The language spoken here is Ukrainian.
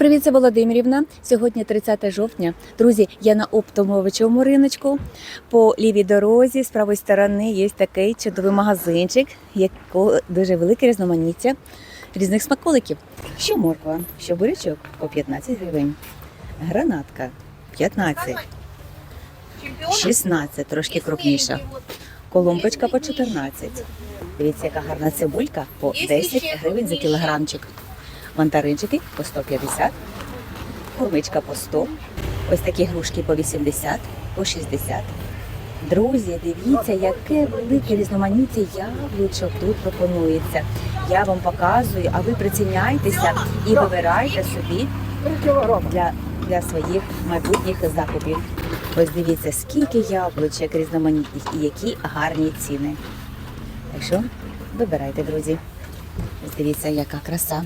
Привіт, це Володимирівна. Сьогодні 30 жовтня. Друзі, я на оптовому риночку. По лівій дорозі з правої сторони є такий чудовий магазинчик, якого дуже велике різноманіття різних смаколиків. Що морква, що бурячок по 15 гривень, гранатка 15, 16, трошки крупніша. Колумбочка по 14. Дивіться, яка гарна цибулька по 10 гривень за кілограмчик. Мандаринчики по 150, курмичка по 100, ось такі грушки по 80, по 60. Друзі, дивіться, яке велике різноманіття яблучок тут пропонується. Я вам показую, а ви приціняйтеся і вибирайте собі для, для своїх майбутніх закупів. Ось дивіться, скільки яблучок різноманітних і які гарні ціни. Так що вибирайте, друзі. Ось дивіться, яка краса.